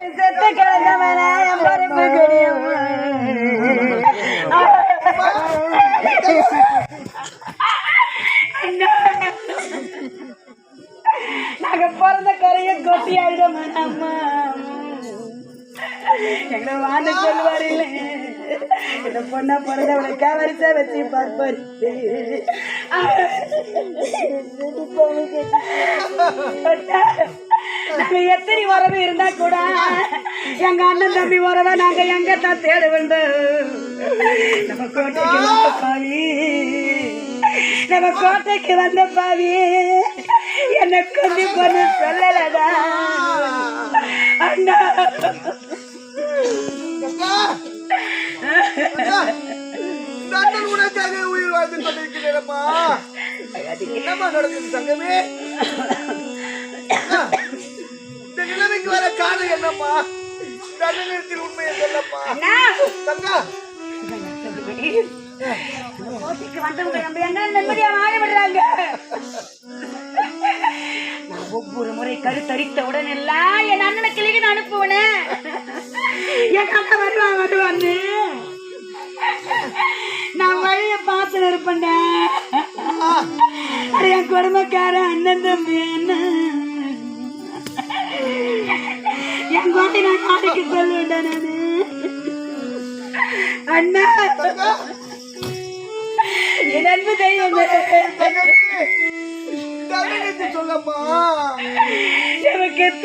செத்து கிடந்தவன பருப்பு கொடியம்மா நாங்க பிறந்த கரைய கொட்டி ஆயிடும் அம்மா எங்களை வாண்ட சொல்லுவாரு இல்ல இந்த பொண்ணா பிறந்தவளை கவரிசா வச்சு பார்ப்பாரு எத்தனை உறவு இருந்தா கூட எங்க அண்ணன் தம்பி உறவை நாங்க எங்க தான் தேட வேண்டும் நம்ம கோட்டைக்கு வந்த பாவி. நம்ம கோட்டைக்கு வந்த பாவி. என்ன கொண்டு பண்ண சொல்லலடா. அண்ணா. உனக்காக உயிர் வாழ்ந்து கொண்டிருக்கிறேனம்மா என்னம்மா நடக்குது தங்கமே உண்மையை தங்கா. வந்தவங்க நம்ம என்ன நிம்மதியா வாழ விடுறாங்க? நான் ஒவ்வொரு முறை கருத்தரித்த உடனே எல்லாம் என் அண்ணனை கிளிக்கு நான் அனுப்புவேன். என் அண்ணன் வருவான் வருவான்னு நான் வழிய பார்த்து இருப்பேன்டா. என் குடும்பக்கார அண்ணன் தம்பி என்ன கோட்டை நான் காட்டுக்கு சொல்லுவேன்டா நானு. அண்ணா. என் அன்பு தெய்வமே. சொல்லம்மா எனக்கு